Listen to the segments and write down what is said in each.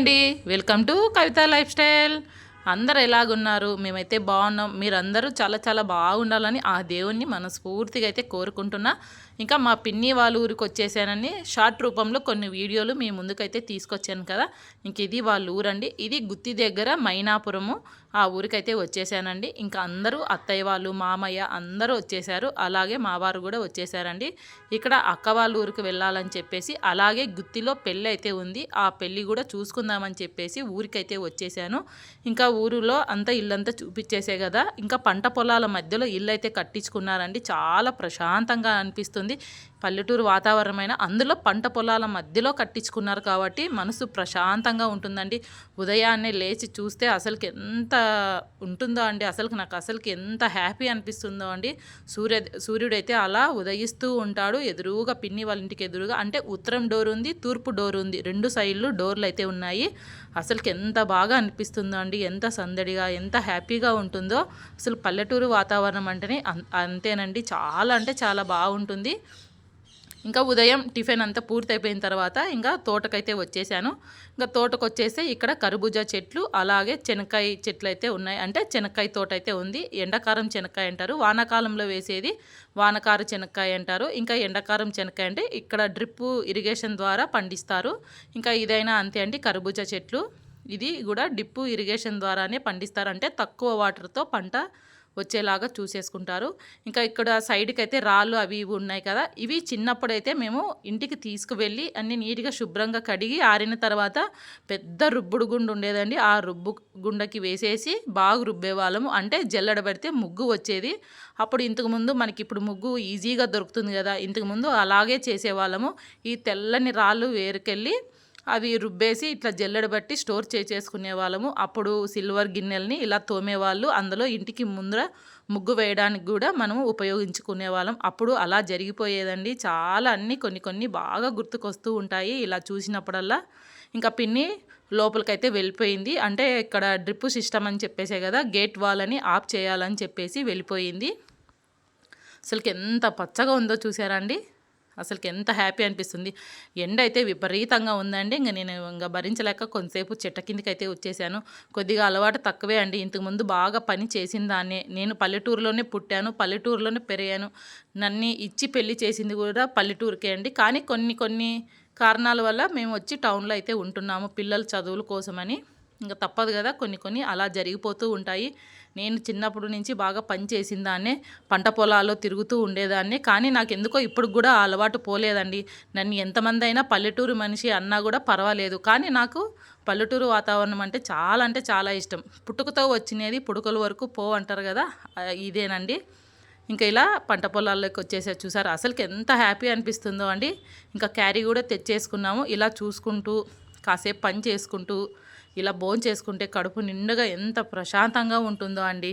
అండి. Welcome to Kavitha lifestyle అందరు ఎలాగున్నారు? మేమైతే బాగున్నాం. మీరందరూ చాలా చాలా బాగుండాలని ఆ దేవుణ్ణి మనస్ఫూర్తిగా అయితే కోరుకుంటున్నా. ఇంకా మా పిన్ని వాళ్ళ ఊరికి వచ్చేసానని షార్ట్ రూపంలో కొన్ని వీడియోలు మీ ముందుకైతే తీసుకొచ్చాను కదా. ఇంక ఇది వాళ్ళ ఊరండి. ఇది గుత్తి దగ్గర మైనాపురము. ఆ ఊరికైతే వచ్చేసానండి. ఇంకా అందరూ అత్తయ్య వాళ్ళు మామయ్య అందరూ వచ్చేసారు. అలాగే మావారు కూడా వచ్చేసారండి. ఇక్కడ అక్క వాళ్ళ ఊరికి వెళ్ళాలని చెప్పేసి అలాగే గుత్తిలో పెళ్ళి అయితే ఉంది. ఆ పెళ్ళి కూడా చూసుకుందామని చెప్పేసి ఊరికైతే వచ్చేసాను. ఇంకా ఊరిలో అంతా ఇల్లంతా చూపించేసే కదా. ఇంకా పంట పొలాల మధ్యలో ఇల్లు అయితే కట్టించుకున్నారండి. చాలా ప్రశాంతంగా అనిపిస్తుంది. grande. పల్లెటూరు వాతావరణమైన అందులో పంట పొలాల మధ్యలో కట్టించుకున్నారు కాబట్టి మనసు ప్రశాంతంగా ఉంటుందండి. ఉదయాన్నే లేచి చూస్తే అసలుకి ఎంత ఉంటుందో అండి. అసలుకి నాకు అసలుకి ఎంత హ్యాపీ అనిపిస్తుందో అండి. సూర్య సూర్యుడైతే అలా ఉదయిస్తూ ఉంటాడు. ఎదురుగా పిన్ని వాళ్ళ ఇంటికి ఎదురుగా అంటే ఉత్తరం డోర్ ఉంది తూర్పు డోర్ ఉంది. రెండు సైడ్లు డోర్లు అయితే ఉన్నాయి. అసలుకి ఎంత బాగా అనిపిస్తుందో అండి. ఎంత సందడిగా ఎంత హ్యాపీగా ఉంటుందో. అసలు పల్లెటూరు వాతావరణం అంటేనే అంతేనండి. చాలా అంటే చాలా బాగుంటుంది. ఇంకా ఉదయం టిఫిన్ అంతా పూర్తయిపోయిన తర్వాత ఇంకా తోటకైతే వచ్చేసాను. ఇంకా తోటకు వచ్చేస్తే ఇక్కడ కర్బూజా చెట్లు అలాగే చెనక్కాయ చెట్లు అయితే ఉన్నాయి. అంటే చెనక్కాయ తోట అయితే ఉంది. ఎండాకాలం చెనక్కాయ అంటారు. వానాకాలంలో వేసేది వానకారు చెనక్కాయ అంటారు. ఇంకా ఎండాకాలం చెనక్కాయ అంటే ఇక్కడ డ్రిప్ ఇరిగేషన్ ద్వారా పండిస్తారు. ఇంకా ఇదైనా అంతే అండి కర్బూజా చెట్లు. ఇది కూడా డిప్పు ఇరిగేషన్ ద్వారానే పండిస్తారు. అంటే తక్కువ వాటర్తో పంట వచ్చేలాగా చూసేసుకుంటారు. ఇంకా ఇక్కడ సైడ్కి అయితే రాళ్ళు అవి ఇవి ఉన్నాయి కదా ఇవి చిన్నప్పుడైతే మేము ఇంటికి తీసుకువెళ్ళి అన్ని నీట్గా శుభ్రంగా కడిగి ఆరిన తర్వాత పెద్ద రుబ్బుడు గుండు ఉండేదండి. ఆ రుబ్బు గుండకి వేసేసి బాగా రుబ్బేవాళ్ళము. అంటే జల్లడ పెడితే ముగ్గు వచ్చేది. అప్పుడు ఇంతకుముందు మనకి ఇప్పుడు ముగ్గు ఈజీగా దొరుకుతుంది కదా ఇంతకుముందు అలాగే చేసేవాళ్ళము. ఈ తెల్లని రాళ్ళు వేరుకెళ్ళి అవి రుబ్బేసి ఇట్లా జల్లెడ బట్టి స్టోర్ చేసేసుకునే వాళ్ళము. అప్పుడు సిల్వర్ గిన్నెల్ని ఇలా తోమేవాళ్ళు అందులో ఇంటికి ముందర ముగ్గు వేయడానికి కూడా మనము ఉపయోగించుకునే వాళ్ళం. అప్పుడు అలా జరిగిపోయేదండి. చాలా అన్ని కొన్ని కొన్ని బాగా గుర్తుకొస్తూ ఉంటాయి. ఇలా చూసినప్పుడల్లా ఇంకా పిన్ని లోపలికైతే వెళ్ళిపోయింది. అంటే ఇక్కడ డ్రిప్ సిస్టమ్ అని చెప్పేసే కదా గేట్ వాల్ అని ఆఫ్ చేయాలని చెప్పేసి వెళ్ళిపోయింది. అసలుకి ఎంత పచ్చగా ఉందో చూసారా అండి? అసలుకి ఎంత హ్యాపీ అనిపిస్తుంది. ఎండ అయితే విపరీతంగా ఉందండి. ఇంకా నేను ఇంకా భరించలేక కొంతసేపు చెట్ట కిందకి అయితే వచ్చేసాను. కొద్దిగా అలవాటు తక్కువే అండి. ఇంతకుముందు బాగా పని చేసిన దాన్నే నేను పల్లెటూరులోనే పుట్టాను. పల్లెటూరులోనే పెరిగాను. నన్ను ఇచ్చి పెళ్ళి చేసింది కూడా పల్లెటూరుకే అండి. కానీ కొన్ని కొన్ని కారణాల వల్ల మేము వచ్చి టౌన్లో అయితే ఉంటున్నాము. పిల్లల చదువుల కోసమని. ఇంకా తప్పదు కదా. కొన్ని కొన్ని అలా జరిగిపోతూ ఉంటాయి. నేను చిన్నప్పటి నుంచి బాగా పని చేసిన దాన్నే పంట పొలాల్లో తిరుగుతూ ఉండేదాన్ని. కానీ నాకు ఎందుకో ఇప్పుడు కూడా ఆ అలవాటు పోలేదండి. నన్ను ఎంతమంది అయినా పల్లెటూరు మనిషి అన్నా కూడా పర్వాలేదు. కానీ నాకు పల్లెటూరు వాతావరణం అంటే చాలా అంటే చాలా ఇష్టం. పుట్టుకతో వచ్చినది పుడుకల వరకు పో అంటారు కదా ఇదేనండి. ఇంకా ఇలా పంట పొలాల్లోకి వచ్చేసారు చూసారు? అసలుకి ఎంత హ్యాపీ అనిపిస్తుందో అండి. ఇంకా క్యారీ కూడా తెచ్చేసుకున్నాము. ఇలా చూసుకుంటూ కాసేపు పని చేసుకుంటూ ఇలా భోంచేసుకుంటే చేసుకుంటే కడుపు నిండుగా ఎంత ప్రశాంతంగా ఉంటుందో అండి.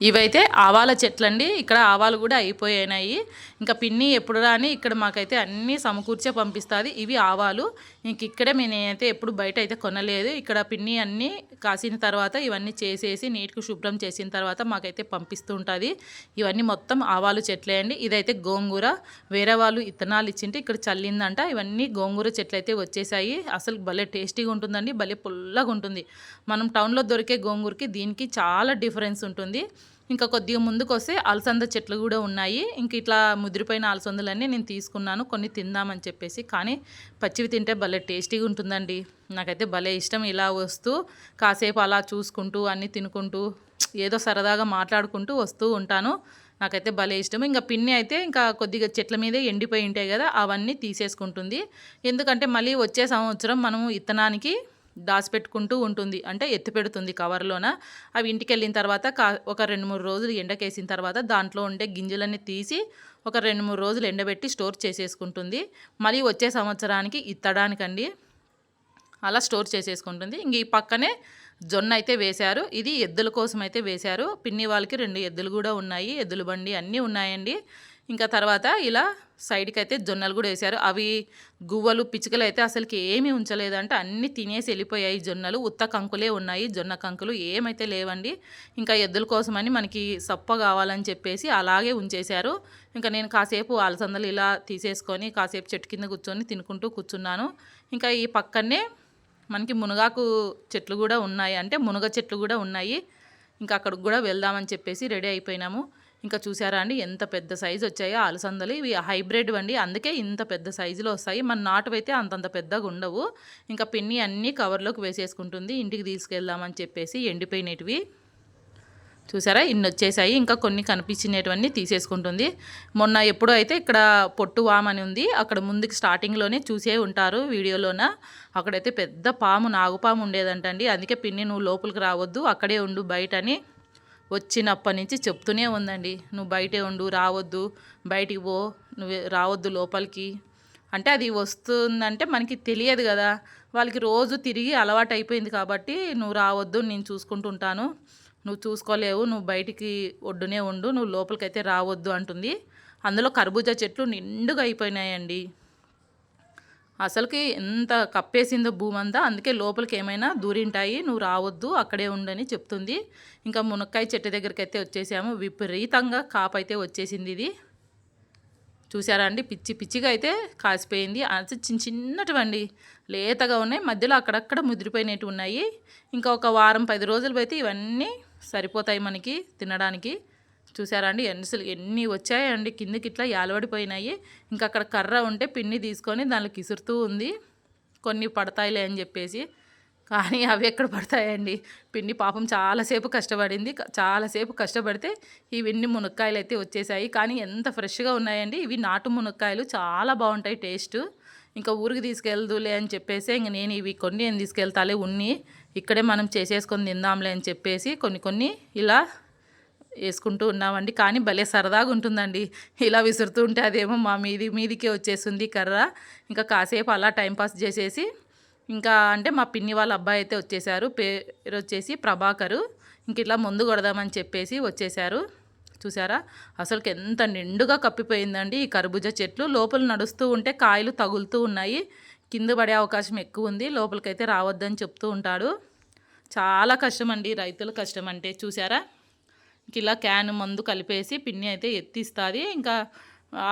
ఇవైతే ఆవాల చెట్లండి. ఇక్కడ ఆవాలు కూడా అయిపోయినాయి. ఇంకా పిన్ని ఎప్పుడు రాని ఇక్కడ మాకైతే అన్నీ సమకూర్చే పంపిస్తుంది. ఇవి ఆవాలు. ఇంక ఇక్కడే నేనైతే ఎప్పుడు బయట అయితే కొనలేదు. ఇక్కడ పిన్ని అన్నీ కాసిన తర్వాత ఇవన్నీ చేసేసి నీట్గా శుభ్రం చేసిన తర్వాత మాకైతే పంపిస్తూ ఉంటుంది ఇవన్నీ మొత్తం ఆవాలు చెట్లే అండి. ఇదైతే గోంగూర వేరే వాళ్ళు ఇత్తనాలు ఇచ్చింటే ఇక్కడ చల్లిందంట. ఇవన్నీ గోంగూర చెట్లు అయితే వచ్చేసాయి. అసలు భలే టేస్టీగా ఉంటుందండి. భలే పుల్లగా ఉంటుంది. మనం టౌన్లో దొరికే గోంగూరకి దీనికి చాలా డిఫరెన్స్ ఉంటుంది. ఇంకా కొద్దిగా ముందుకు వస్తే అలసంద చెట్లు కూడా ఉన్నాయి. ఇంక ఇట్లా ముదిరిపోయిన అలసందలన్నీ నేను తీసుకున్నాను. కొన్ని తిందామని చెప్పేసి. కానీ పచ్చివి తింటే భలే టేస్టీగా ఉంటుందండి. నాకైతే భలే ఇష్టం ఇలా వస్తూ కాసేపు అలా చూసుకుంటూ అన్నీ తినుకుంటూ ఏదో సరదాగా మాట్లాడుకుంటూ వస్తూ ఉంటాను. నాకైతే భలే ఇష్టం. ఇంకా పిన్ని అయితే ఇంకా కొద్దిగా చెట్ల మీదే ఎండిపోయి ఉంటాయి కదా అవన్నీ తీసేసుకుంటుంది. ఎందుకంటే మళ్ళీ వచ్చే సంవత్సరం మనము ఇత్తనానికి దాచిపెట్టుకుంటూ ఉంటుంది. అంటే ఎత్తి పెడుతుంది కవర్లోన. అవి ఇంటికి వెళ్ళిన తర్వాత కా ఒక రెండు మూడు రోజులు ఎండకేసిన తర్వాత దాంట్లో ఉండే గింజలన్నీ తీసి ఒక రెండు మూడు రోజులు ఎండబెట్టి స్టోర్ చేసేసుకుంటుంది. మళ్ళీ వచ్చే సంవత్సరానికి ఇత్తడానికండి. అలా స్టోర్ చేసేసుకుంటుంది. ఇంక ఈ పక్కనే జొన్న అయితే వేశారు. ఇది ఎద్దుల కోసం అయితే వేశారు. పిన్ని వాళ్ళకి రెండు ఎద్దులు కూడా ఉన్నాయి. ఎద్దుల బండి అన్నీ ఉన్నాయండి. ఇంకా తర్వాత ఇలా సైడ్కి అయితే జొన్నలు కూడా వేశారు. అవి గువ్వలు పిచ్చుకలు అయితే అసలుకి ఏమీ ఉంచలేదంటే. అన్నీ తినేసి వెళ్ళిపోయాయి జొన్నలు. ఉత్త కంకులే ఉన్నాయి. జొన్న కంకులు ఏమైతే లేవండి ఇంకా ఎద్దుల కోసమని మనకి సప్ప కావాలని చెప్పేసి అలాగే ఉంచేశారు. ఇంకా నేను కాసేపు అలసందలు ఇలా తీసేసుకొని కాసేపు చెట్టు కింద కూర్చొని తినుకుంటూ కూర్చున్నాను. ఇంకా ఈ పక్కనే మనకి మునగాకు చెట్లు కూడా ఉన్నాయి. అంటే మునగ చెట్లు కూడా ఉన్నాయి. ఇంకా అక్కడికి కూడా వెళ్దామని చెప్పేసి రెడీ అయిపోయినాము. ఇంకా చూసారా అండి? ఎంత పెద్ద సైజు వచ్చాయో అలసందలు ఇవి హైబ్రిడ్ అండి. అందుకే ఇంత పెద్ద సైజులో వస్తాయి. మన నాటువైతే అంతంత పెద్దగా ఉండవు. ఇంకా పిన్ని అన్నీ కవర్లోకి వేసేసుకుంటుంది. ఇంటికి తీసుకెళ్దామని చెప్పేసి ఎండిపోయినటివి. చూసారా? ఇన్ని వచ్చేసాయి. ఇంకా కొన్ని కనిపించినటువన్నీ తీసేసుకుంటుంది. మొన్న ఎప్పుడో అయితే ఇక్కడ పొట్టు వామ్ అని ఉంది. అక్కడ ముందుకు స్టార్టింగ్లోనే చూసే ఉంటారు వీడియోలోన. అక్కడైతే పెద్ద పాము నాగుపాము ఉండేదంటండి. అందుకే పిన్ని నువ్వు లోపలికి రావద్దు. అక్కడే ఉండు బయట అని వచ్చినప్పటి నుంచి చెప్తూనే ఉందండి. నువ్వు బయటే ఉండు రావద్దు బయటికి పో నువ్వు రావద్దు లోపలికి. అంటే అది వస్తుందంటే మనకి తెలియదు కదా. వాళ్ళకి రోజు తిరిగి అలవాటు అయిపోయింది కాబట్టి నువ్వు రావద్దు నేను చూసుకుంటుంటాను నువ్వు చూసుకోలేవు నువ్వు బయటికి ఒడ్డునే ఉండు నువ్వు లోపలికైతే రావద్దు అంటుంది. అందులో కర్బూజా చెట్లు నిండుగా అయిపోయినాయండి. అసలుకి ఎంత కప్పేసిందో భూమంతా అందుకే లోపలికి ఏమైనా దూరింటాయి నువ్వు రావద్దు అక్కడే ఉండని చెప్తుంది. ఇంకా మునక్కాయ చెట్టు దగ్గరికి అయితే వచ్చేసాము. విపరీతంగా కాపు అయితే వచ్చేసింది ఇది. చూసారా అండి? పిచ్చి పిచ్చిగా అయితే కాసిపోయింది. అది చిన్న చిన్నటివండి. లేతగా ఉన్నాయి. మధ్యలో అక్కడక్కడ ముదిరిపోయినట్టు ఉన్నాయి. ఇంకా ఒక వారం పది రోజులు అయితే ఇవన్నీ సరిపోతాయి మనకి తినడానికి. చూసారా అండి? ఎన్నిసలు ఎన్ని వచ్చాయండి కిందకి ఇట్లా యాలవడిపోయినాయి ఇంకా అక్కడ కర్ర ఉంటే పిన్ని తీసుకొని దానిలో కిసురుతూ ఉంది. కొన్ని పడతాయిలే అని చెప్పేసి. కానీ అవి ఎక్కడ పడతాయండి? పిన్ని పాపం చాలాసేపు కష్టపడింది. చాలాసేపు కష్టపడితే ఇవన్నీ మునక్కాయలు అయితే వచ్చేసాయి. కానీ ఎంత ఫ్రెష్గా ఉన్నాయండి. ఇవి నాటు మునక్కాయలు. చాలా బాగుంటాయి టేస్ట్. ఇంకా ఊరికి తీసుకెళ్దులే అని చెప్పేసి ఇంక నేను ఇవి కొన్ని ఏం తీసుకెళ్తాలే ఉన్ని. ఇక్కడే మనం చేసేసుకొని తిందాంలే అని చెప్పేసి కొన్ని కొన్ని ఇలా వేసుకుంటూ ఉన్నామండి. కానీ భలే సరదాగా ఉంటుందండి ఇలా విసురుతూ ఉంటే అదేమో మా మీది మీదికే వచ్చేసింది కర్ర. ఇంకా కాసేపు అలా టైంపాస్ చేసేసి ఇంకా అంటే మా పిన్ని వాళ్ళ అబ్బాయి అయితే వచ్చేసారు. పేరు వచ్చేసి ప్రభాకరు. ఇంక ఇట్లా ముందు కొడదామని చెప్పేసి వచ్చేసారు. చూసారా? అసలుకి ఎంత నిండుగా కప్పిపోయిందండి ఈ కర్బూజా చెట్లు. లోపల నడుస్తూ ఉంటే కాయలు తగులుతూ ఉన్నాయి. కింద పడే అవకాశం ఎక్కువ ఉంది. లోపలికైతే రావద్దని చెప్తూ ఉంటాడు. చాలా కష్టం అండి రైతుల కష్టం అంటే చూసారా? ఇలా క్యాన్ మందు కలిపేసి పిన్ని అయితే ఎత్తిస్తుంది. ఇంకా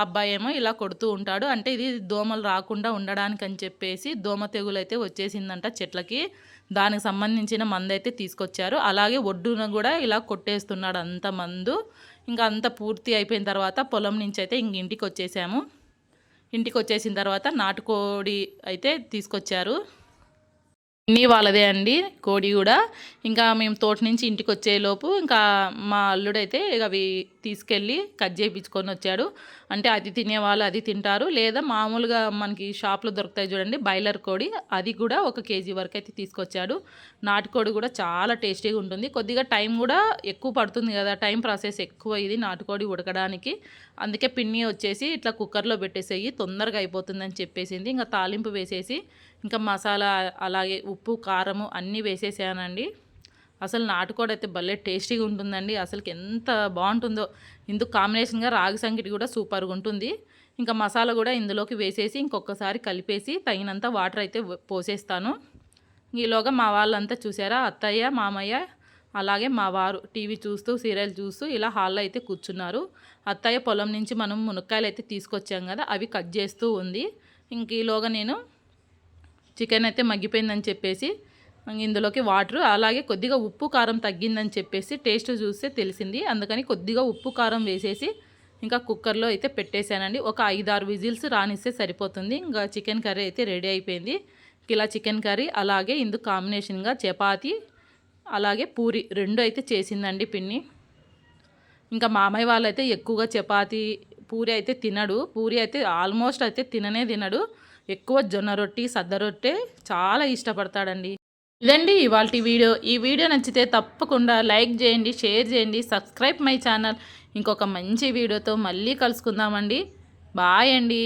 అబ్బాయి ఏమో ఇలా కొడుతూ ఉంటాడు. అంటే ఇది దోమలు రాకుండా ఉండడానికి అని చెప్పేసి దోమ తెగులు అయితే వచ్చేసిందంట చెట్లకి. దానికి సంబంధించిన మందు అయితే తీసుకొచ్చారు. అలాగే ఒడ్డున కూడా ఇలా కొట్టేస్తున్నాడు అంత మందు. ఇంకా అంత పూర్తి అయిపోయిన తర్వాత పొలం నుంచి అయితే ఇంక ఇంటికి వచ్చేసాము. ఇంటికి వచ్చేసిన తర్వాత నాటుకోడి అయితే తీసుకొచ్చారు. అన్నీ వాళ్ళదే అండి కోడి కూడా. ఇంకా మేము తోట నుంచి ఇంటికి వచ్చేలోపు ఇంకా మా అల్లుడైతే అవి తీసుకెళ్ళి కట్ చేయించుకొని వచ్చాడు. అంటే అది తినేవాళ్ళు అది తింటారు. లేదా మామూలుగా మనకి షాప్లో దొరుకుతాయి చూడండి బాయిలర్ కోడి అది కూడా ఒక కేజీ వరకు అయితే తీసుకొచ్చాడు. నాటుకోడి కూడా చాలా టేస్టీగా ఉంటుంది. కొద్దిగా టైం కూడా ఎక్కువ పడుతుంది కదా టైం ప్రాసెస్ ఎక్కువ ఇది నాటుకోడి ఉడకడానికి. అందుకే పిన్ని వచ్చేసి ఇట్లా కుక్కర్లో పెట్టేసేయి తొందరగా అయిపోతుందని చెప్పేసింది. ఇంకా తాలింపు వేసేసి ఇంకా మసాలా అలాగే ఉప్పు కారము అన్నీ వేసేసానండి. అసలు నాటుకోడి అయితే భలే టేస్టీగా ఉంటుందండి. అసలుకి ఎంత బాగుంటుందో. ఇందుకు కాంబినేషన్గా రాగి సంగటి కూడా సూపర్గా ఉంటుంది. ఇంకా మసాలా కూడా ఇందులోకి వేసేసి ఇంకొకసారి కలిపేసి తగినంత వాటర్ అయితే పోసేస్తాను. ఈలోగా మా వాళ్ళంతా చూసారా? అత్తయ్య మామయ్య అలాగే మా వారు టీవీ చూస్తూ సీరియల్ చూస్తూ ఇలా హాల్లో అయితే కూర్చున్నారు. అత్తయ్య పొలం నుంచి మనం మునక్కాయలు అయితే తీసుకొచ్చాం కదా అవి కట్ చేస్తూ ఉంది. ఇంక ఈలోగా నేను చికెన్ అయితే మగ్గిపోయిందని చెప్పేసి ఇందులోకి వాటర్ అలాగే కొద్దిగా ఉప్పు కారం తగ్గిందని చెప్పేసి టేస్ట్ చూస్తే తెలిసింది. అందుకని కొద్దిగా ఉప్పు కారం వేసేసి ఇంకా కుక్కర్లో అయితే పెట్టేశానండి. ఒక ఐదారు విజిల్స్ రానిస్తే సరిపోతుంది. ఇంకా చికెన్ కర్రీ అయితే రెడీ అయిపోయింది. ఇలా చికెన్ కర్రీ అలాగే ఇందుకు కాంబినేషన్గా చపాతి అలాగే పూరి రెండు అయితే చేసిందండి పిన్ని. ఇంకా మామయ్య వాళ్ళు అయితే ఎక్కువగా చపాతి పూరి అయితే తినడు. పూరి అయితే ఆల్మోస్ట్ అయితే తిననే తినడు. ఎక్కువ జొన్న రొట్టి సద్ద రొట్టె చాలా ఇష్టపడతాడండి. ఇదండి ఇవాళ వీడియో. ఈ వీడియో నచ్చితే తప్పకుండా లైక్ చేయండి షేర్ చేయండి సబ్స్క్రైబ్ మై ఛానల్. ఇంకొక మంచి వీడియోతో మళ్ళీ కలుసుకుందామండి. బాయ్ అండి.